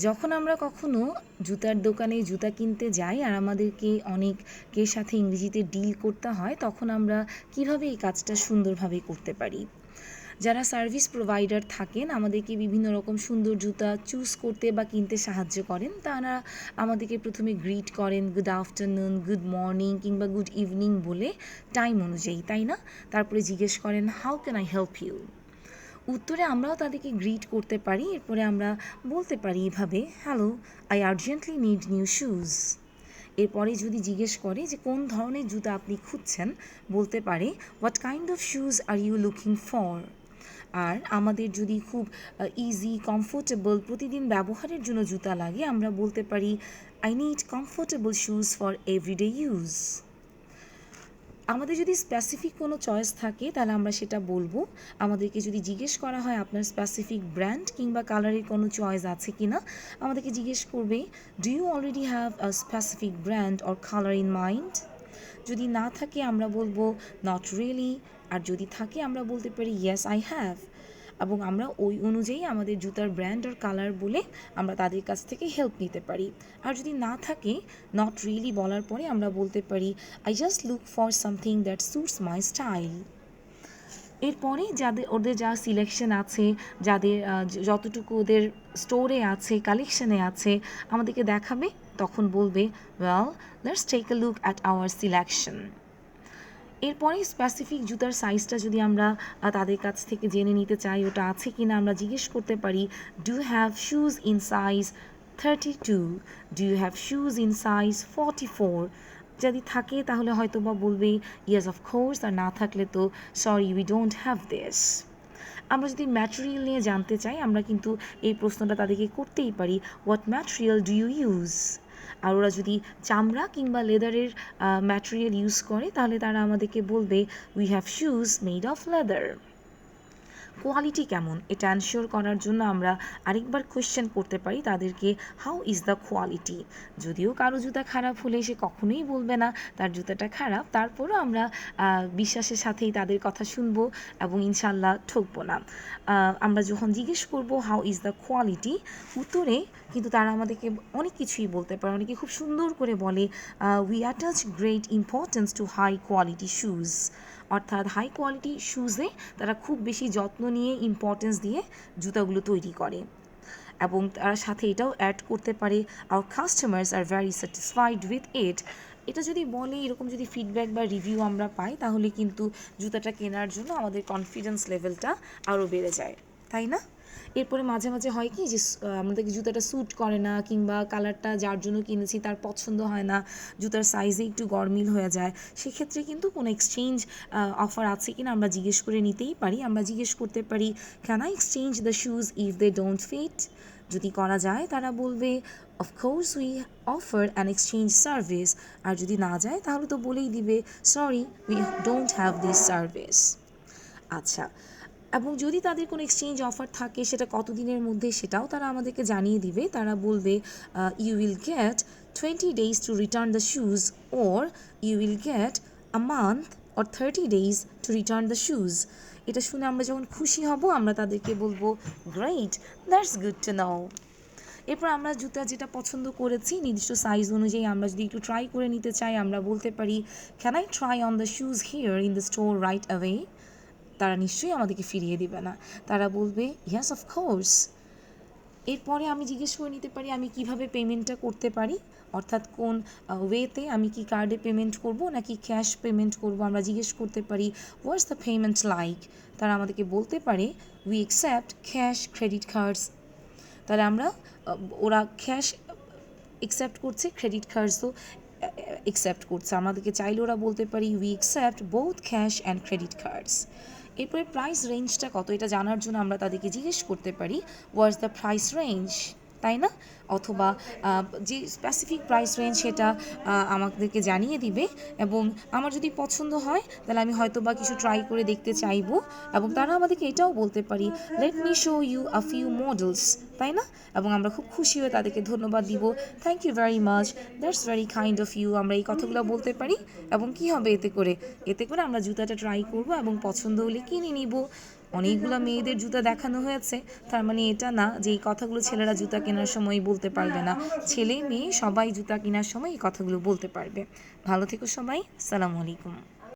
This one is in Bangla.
যখন আমরা কখনো জুতার দোকানে জুতা কিনতে যাই আর আমাদেরকে অনেকের সাথে ইংরেজিতে ডিল করতে হয়, তখন আমরা কীভাবে এই কাজটা সুন্দরভাবে করতে পারি? যারা সার্ভিস প্রোভাইডার থাকেন, আমাদেরকে বিভিন্ন রকম সুন্দর জুতা চুজ করতে বা কিনতে সাহায্য করেন। তারা আমাদেরকে প্রথমে গ্রিট করেন, গুড আফটারনুন, গুড মর্নিং কিংবা গুড ইভিনিং বলে টাইম অনুযায়ী, তাই না? তারপরে জিজ্ঞেস করেন, how can I help you? উত্তরে আমরাও তাদেরকে গ্রিট করতে পারি, এরপরে আমরা বলতে পারি এভাবে hello I urgently need new shoes এরপরে যদি জিজ্ঞেস করে যে কোন ধরনের জুতা আপনি খুঁজছেন, বলতে পারে what kind of shoes are you looking for আর আমাদের যদি খুব ইজি কমফোর্টেবল প্রতিদিন ব্যবহারের জন্য জুতা লাগে, আমরা বলতে পারি I need comfortable shoes for everyday use আমাদের যদি স্পেসিফিক কোনো চয়েস থাকে, তাহলে আমরা সেটা বলব। আমাদেরকে যদি জিজ্ঞেস করা হয় আপনার স্পেসিফিক ব্র্যান্ড কিংবা কালারের কোনো চয়েস আছে কি না আমাদেরকে জিজ্ঞেস করবে do you already have a specific brand or colour in mind যদি না থাকে, আমরা বলব নট রিয়েলি আর যদি থাকে, আমরা বলতে পারি ইয়েস আই হ্যাভ এবং আমরা ওই অনুযায়ী আমাদের জুতার ব্র্যান্ড আর কালার বলে আমরা তাদের কাছ থেকে হেল্প নিতে পারি। আর যদি না থাকে নট রিয়েলি বলার পরে আমরা বলতে পারি I just look for something that suits my style এরপরে যাদের, ওদের যা সিলেকশন আছে, যাদের যতটুকু ওদের স্টোরে আছে কালেকশনে আছে, আমাদেরকে দেখাবে, তখন বলবে well let's take a look at our selection এরপরে স্পেসিফিক জুতার সাইজটা যদি আমরা তাদের কাছ থেকে জেনে নিতে চাই, ওটা আছে কি না আমরা জিজ্ঞেস করতে পারি do have shoes in size thirty two do have shoes in size forty four যদি থাকে, তাহলে হয়তো বা বলবে ইয়েস অফ কোর্স আর না থাকলে তো sorry we don't have this আমরা যদি ম্যাটেরিয়াল নিয়ে জানতে চাই, আমরা কিন্তু এই প্রশ্নটা তাদেরকে করতেই পারি what material do you use আর ওরা যদি চামড়া কিংবা লেদারের ম্যাটেরিয়াল ইউজ করে, তাহলে তারা আমাদেরকে বলবে we have shoes made of leather quality কেমন? এটা অ্যানশিওর করার জন্য আমরা আরেকবার কোয়েশ্চেন করতে পারি তাদেরকে হাউ ইজ দ্য কোয়ালিটি যদিও কারও জুতা খারাপ হলে সে কখনোই বলবে না, তার জুতাটা খারাপ, তারপরও আমরা বিশ্বাসের সাথেই তাদের কথা শুনব এবং ইনশাল্লাহ ঠকবো না। আমরা যখন জিজ্ঞেস করব হাউ ইজ দ্য কোয়ালিটি উত্তরে কিন্তু তারা আমাদেরকে অনেক কিছুই বলতে পারে। অনেকে খুব সুন্দর করে বলে we attach great importance to high quality shoes অর্থাৎ হাই কোয়ালিটি শুজে তারা খুব বেশি যত্ন নিয়ে ইম্পর্টেন্স দিয়ে জুতাগুলো তৈরি করে। এবং তার সাথে এটাও অ্যাড করতে পারে our customers are very satisfied with it এটা যদি বলে, এরকম যদি ফিডব্যাক বা রিভিউ আমরা পাই, তাহলে কিন্তু জুতাটা কেনার জন্য আমাদের কনফিডেন্স লেভেলটা আরও বেড়ে যায়। তাই না? এরপরে মাঝে মাঝে হয় কি যে আমাদেরকে জুতাটা স্যুট করে না কিংবা কালারটা যার জন্য কিনেছি তার পছন্দ হয় না, জুতার সাইজে একটু গরমিল হয়ে যায়। সেক্ষেত্রে কিন্তু কোনো এক্সচেঞ্জ অফার আছে কিনা আমরা জিজ্ঞেস করে নিতেই পারি। আমরা জিজ্ঞেস করতে পারি can I exchange the shoes if they don't fit যদি করা যায়, তারা বলবে of course we offer an exchange service আর যদি না যায়, তাহলে তো বলেই দিবে sorry we don't have this service আচ্ছা এবং যদি তাদের কোনো এক্সচেঞ্জ অফার থাকে সেটা কতদিনের মধ্যে সেটাও তারা আমাদেরকে জানিয়ে দিবে। তারা বলবে you will get twenty days to return the shoes or you will get a month or thirty days to return the shoes এটা শুনে আমরা যখন খুশি হব, আমরা তাদেরকে বলব great that's good to know এরপর আমরা জুতা যেটা পছন্দ করেছি, নির্দিষ্ট সাইজ অনুযায়ী আমরা যদি একটু ট্রাই করে নিতে চাই, আমরা বলতে পারি can I try on the shoes here in the store right away তারা নিশ্চয়ই আমাদেরকে ফিরিয়ে দিবে না। তারা বলবে ইয়াস অফ কোর্স এরপরে আমি জিজ্ঞেস করে নিতে পারি, আমি কীভাবে পেমেন্টটা করতে পারি? অর্থাৎ কোন ওয়েতে আমি কি কার্ডে পেমেন্ট করব নাকি ক্যাশ পেমেন্ট করব? আমরা জিজ্ঞেস করতে পারি হোয়াটস দ্য পেমেন্ট লাইক তারা আমাদেরকে বলতে পারে we accept cash credit cards তাহলে আমরা ওরা ক্যাশ অ্যাকসেপ্ট করছে ক্রেডিট কার্ডসও অ্যাকসেপ্ট করছে। আমাদেরকে চাইলে ওরা বলতে পারি we accept both cash and credit cards এরপরে প্রাইস রেঞ্জটা কত? এটা জানার জন্য আমরা তাদেরকে জিজ্ঞেস করতে পারি হোয়াটস দ্য প্রাইস রেঞ্জ তাই না? অথবা যে স্পেসিফিক প্রাইস রেঞ্জ সেটা আমাদেরকে জানিয়ে দিবে এবং আমার যদি পছন্দ হয়, তাহলে আমি হয়তো বা কিছু ট্রাই করে দেখতে চাইব এবং তারা আমাদেরকে এটাও বলতে পারি let me show you a few models তাই না? এবং আমরা খুব খুশি হয়ে তাদেরকে ধন্যবাদ দিব। Thank you very much that's very kind of you আমরা এই কথাগুলো বলতে পারি। এবং কি হবে এতে করে? এতে করে আমরা জুতাটা ট্রাই করব এবং পছন্দ হলে কিনে নিব। অনেকগুলো মেয়েদের জুতা দেখানো হয়েছে। তার মানে এটা না যে এই কথাগুলো ছেলেরা জুতা কেনার সময় বলতে পারবে না। ছেলে মেয়ে সবাই জুতা কেনার সময় এই কথাগুলো বলতে পারবে। ভালো থেকো সবাই। সালামু আলাইকুম।